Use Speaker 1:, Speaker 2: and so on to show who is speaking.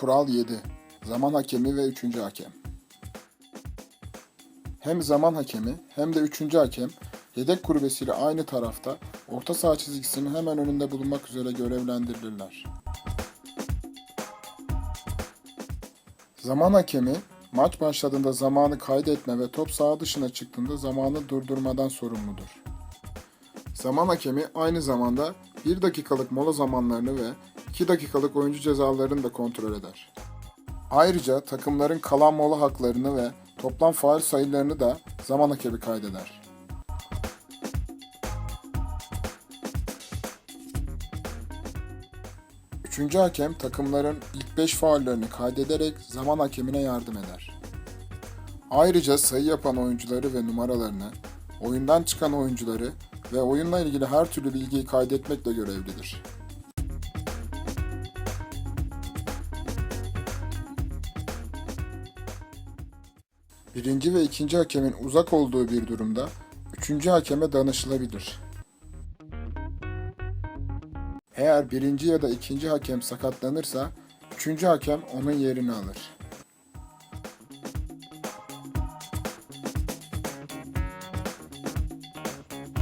Speaker 1: Kural 7. Zaman hakemi ve 3. hakem. Hem zaman hakemi hem de 3. hakem yedek kulübesiyle aynı tarafta orta saha çizgisinin hemen önünde bulunmak üzere görevlendirilirler. Zaman hakemi maç başladığında zamanı kaydetme ve top saha dışına çıktığında zamanı durdurmadan sorumludur. Zaman hakemi aynı zamanda 1 dakikalık mola zamanlarını ve 2 dakikalık oyuncu cezalarını da kontrol eder. Ayrıca takımların kalan mola haklarını ve toplam faul sayılarını da zaman hakemi kaydeder. Üçüncü hakem takımların ilk 5 faullerini kaydederek zaman hakemine yardım eder. Ayrıca sayı yapan oyuncuları ve numaralarını, oyundan çıkan oyuncuları ve oyunla ilgili her türlü bilgiyi kaydetmekle görevlidir. Birinci ve ikinci hakemin uzak olduğu bir durumda üçüncü hakeme danışılabilir. Eğer birinci ya da ikinci hakem sakatlanırsa üçüncü hakem onun yerini alır.